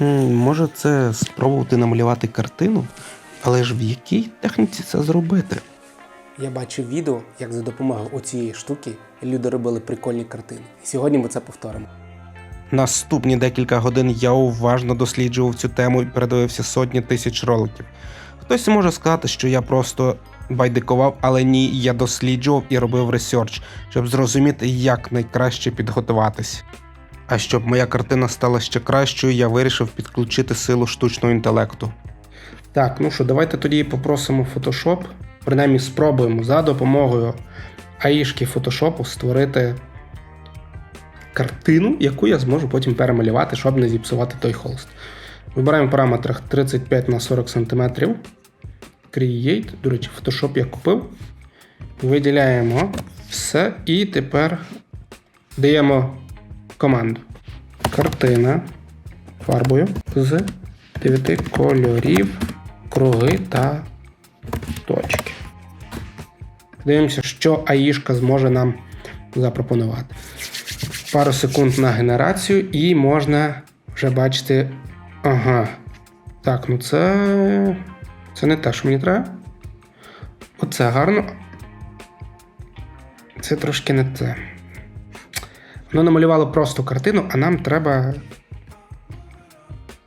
Може, це спробувати намалювати картину, але ж в якій техніці це зробити? Я бачив відео, як за допомогою оцієї штуки люди робили прикольні картини. І сьогодні ми це повторимо. Наступні декілька годин я уважно досліджував цю тему і передивився сотні тисяч роликів. Хтось може сказати, що я просто байдикував, але ні, я досліджував і робив ресерч, щоб зрозуміти, як найкраще підготуватись. А щоб моя картина стала ще кращою, я вирішив підключити силу штучного інтелекту. Так, ну що, давайте тоді попросимо Photoshop, принаймні спробуємо за допомогою аїшки Photoshop створити картину, яку я зможу потім перемалювати, щоб не зіпсувати той холст. Вибираємо в параметрах 35 на 40 см. Create. До речі, Photoshop я купив. Виділяємо все і тепер даємо команду. Картина фарбою з 9 кольорів, круги та точки. Дивимося, що аїшка зможе нам запропонувати пару секунд на генерацію, і можна вже бачити. Ага. Так, ну це. Це не те, що мені треба. Оце гарно. Це трошки не те. Воно намалювало просто картину, а нам треба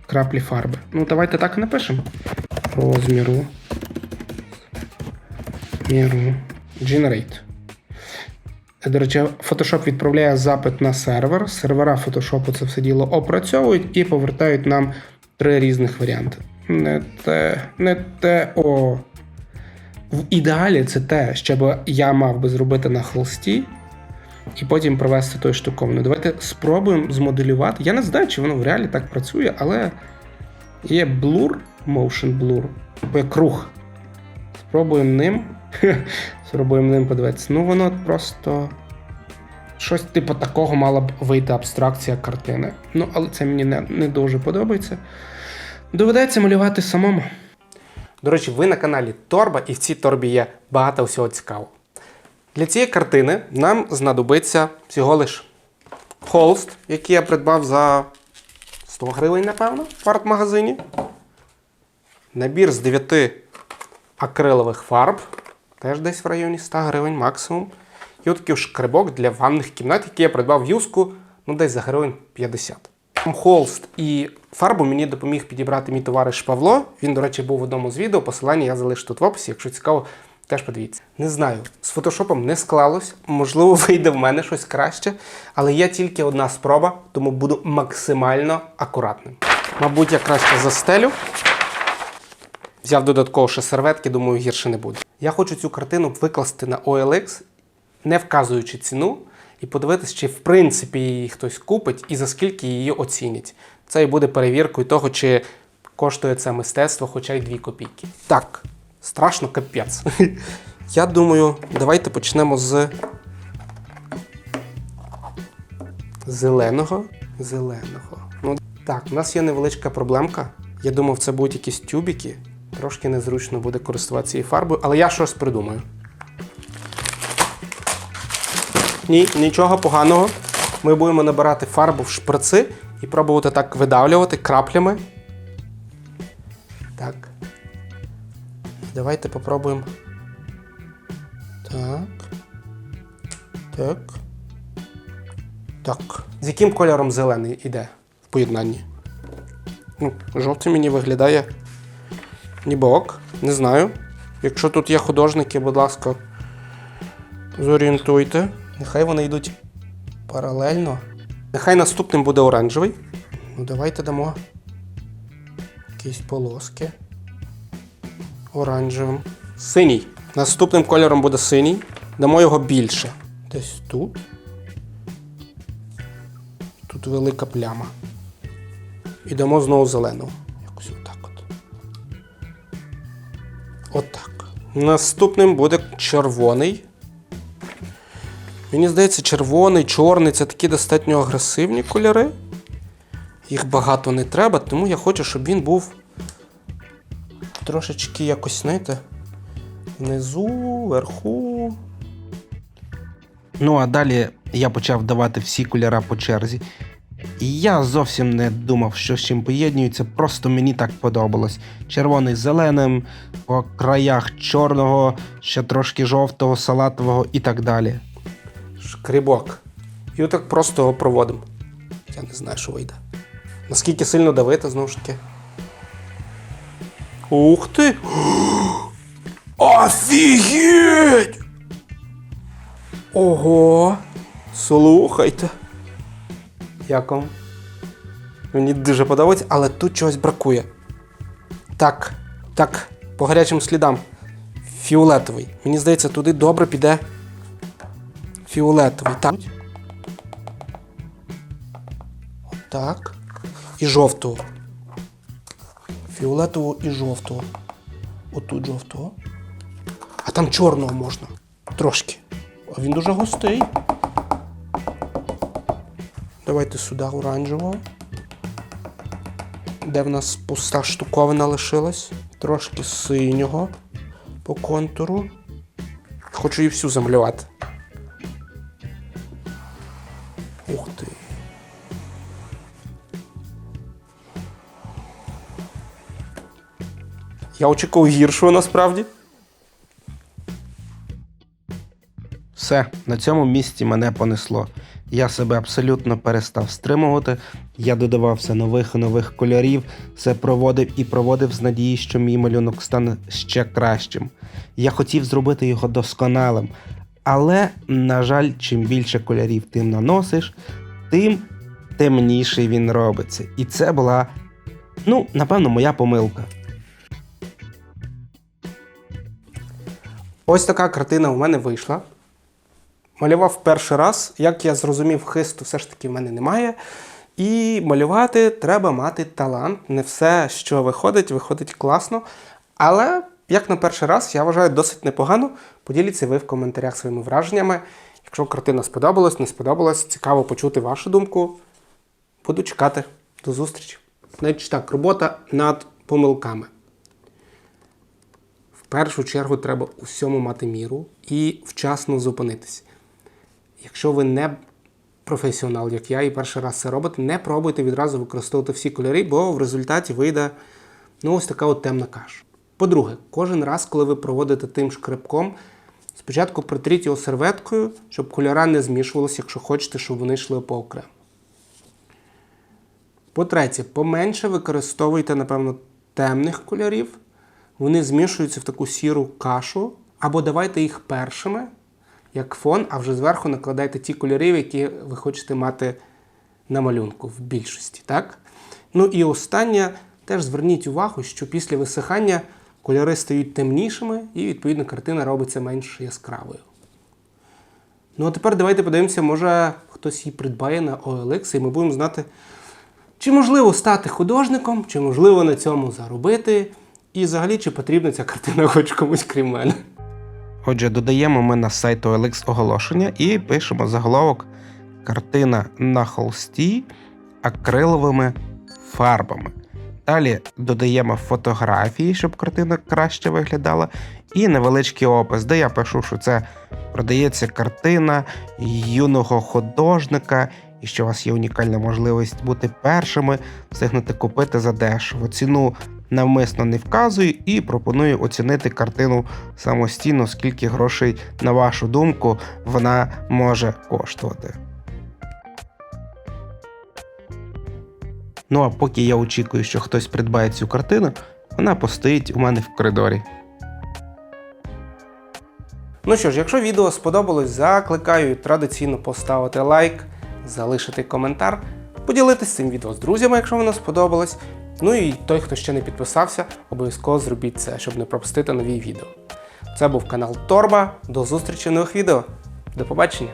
краплі фарби. Ну, давайте так і напишемо. Розміру. Міру. Generate. До речі, Photoshop відправляє запит на сервер. Сервера Photoshop це все діло опрацьовують і повертають нам три різних варіанти. Не те, не те. О. В ідеалі це те, що я мав би зробити на холсті, і потім провести той штуковину. Давайте спробуємо змоделювати. Я не знаю, чи воно в реалі так працює, але є blur, motion blur, як. Спробуємо ним. Спробуємо ним подивитися. Ну, воно просто. Щось типу такого мала б вийти абстракція картини. Ну, але це мені не, не дуже подобається. Доведеться малювати самому. До речі, ви на каналі Торба, і в цій торбі є багато всього цікавого. Для цієї картини нам знадобиться всього лиш холст, який я придбав за 100 гривень, напевно, в арт-магазині. Набір з 9 акрилових фарб, теж десь в районі 100 гривень максимум. І отакий шкребок для ванних кімнат, який я придбав в юску, ну десь за гривень 50. Холст і фарбу мені допоміг підібрати мій товариш Павло. Він, до речі, був в одному з відео. Посилання я залишу тут в описі. Якщо цікаво, теж подивіться. Не знаю, з фотошопом не склалось, можливо, вийде в мене щось краще, але є тільки одна спроба, тому буду максимально акуратним. Мабуть, я краще застелю. Взяв додатково ще серветки, думаю, гірше не буде. Я хочу цю картину викласти на OLX, не вказуючи ціну, і подивитися, чи в принципі її хтось купить і за скільки її оцінять. Це і буде перевіркою того, чи коштує це мистецтво хоча й 2 копійки. Так, страшно капець. Я думаю, давайте почнемо з зеленого. Зеленого. Ну, так, у нас є невеличка проблемка. Я думав, це будуть якісь тюбики. Трошки незручно буде користуватися цією фарбою, але я щось придумаю. Ні, нічого поганого. Ми будемо набирати фарбу в шприци і пробувати так видавлювати краплями. Давайте попробуємо. Так. Так. Так. З яким кольором зелений іде в поєднанні? Ну, жовтий мені виглядає. Ніби ок, не знаю. Якщо тут є художники, будь ласка, зорієнтуйте. Нехай вони йдуть паралельно. Нехай наступним буде оранжевий. Ну, давайте дамо якісь полоски. Оранжевим. Синій. Наступним кольором буде синій. Дамо його більше. Десь тут. Тут велика пляма. І дамо знову зелену. Якось отак от. Отак. Наступним буде червоний. Мені здається, червоний, чорний це такі достатньо агресивні кольори. Їх багато не треба, тому я хочу, щоб він був трошечки якось, знаєте, внизу, вверху. Ну а далі я почав давати всі кольори по черзі. І я зовсім не думав, що з чим поєднюється, просто мені так подобалось. Червоний зеленим, по краях чорного, ще трошки жовтого, салатового і так далі. Шкрібок. І отак просто його проводимо. Я не знаю, що вийде. Наскільки сильно давити, знову ж таки. Ух ти! Офігеть! Ого! Слухайте. Як вам? Мені дуже подобається, але тут чогось бракує. Так, так, по гарячим слідам. Фіолетовий. Мені здається, туди добре піде Фіолетовий, так. Так. І жовтого. Фіолетового і жовтого. Отут жовтого. А там чорного можна. Трошки. А він дуже густий. Давайте сюди оранжевого. Де в нас пуста штуковина лишилась? Трошки синього по контуру. Хочу її всю замалювати. Я очікував гіршого насправді. Все, на цьому місці мене понесло. Я себе абсолютно перестав стримувати. Я додавався нових і нових кольорів, все проводив і проводив з надії, що мій малюнок стане ще кращим. Я хотів зробити його досконалим, але, на жаль, чим більше кольорів ти наносиш, тим темніший він робиться. І це була, ну, напевно, моя помилка. Ось така картина у мене вийшла. Малював перший раз. Як я зрозумів, хисту все ж таки в мене немає. І малювати треба мати талант. Не все, що виходить, виходить класно. Але, як на перший раз, я вважаю досить непогано. Поділіться ви в коментарях своїми враженнями. Якщо картина сподобалась, не сподобалась, цікаво почути вашу думку. Буду чекати. До зустрічі. Значить так, робота над помилками. Першу чергу треба у всьому мати міру і вчасно зупинитись. Якщо ви не професіонал, як я, і перший раз це робите, не пробуйте відразу використовувати всі кольори, бо в результаті вийде ну, ось така от темна каша. По-друге, кожен раз, коли ви проводите тим шкребком, спочатку протріть його серветкою, щоб кольора не змішувалися, якщо хочете, щоб вони йшли поокремо. По-третє, поменше використовуйте, напевно, темних кольорів. Вони змішуються в таку сіру кашу, або давайте їх першими, як фон, а вже зверху накладайте ті кольори, які ви хочете мати на малюнку в більшості. Так? Ну і останнє, теж зверніть увагу, що після висихання кольори стають темнішими, і, відповідно, картина робиться менш яскравою. Ну а тепер давайте подивимося, може хтось її придбає на OLX, і ми будемо знати, чи можливо стати художником, чи можливо на цьому заробити, і взагалі, чи потрібна ця картина хоч комусь крім мене. Отже, додаємо ми на сайт OLX оголошення і пишемо заголовок картина на холсті акриловими фарбами. Далі додаємо фотографії, щоб картина краще виглядала, і невеличкий опис, де я пишу, що це продається картина юного художника, і що у вас є унікальна можливість бути першими, встигнути купити за дешево. Ціну навмисно не вказую і пропоную оцінити картину самостійно, скільки грошей, на вашу думку, вона може коштувати. Ну а поки я очікую, що хтось придбає цю картину, вона постоїть у мене в коридорі. Ну що ж, якщо відео сподобалось, закликаю традиційно поставити лайк, залишити коментар, поділитися цим відео з друзями, якщо воно сподобалось. Ну і той, хто ще не підписався, обов'язково зробіть це, щоб не пропустити нові відео. Це був канал Торба. До зустрічі в нових відео. До побачення!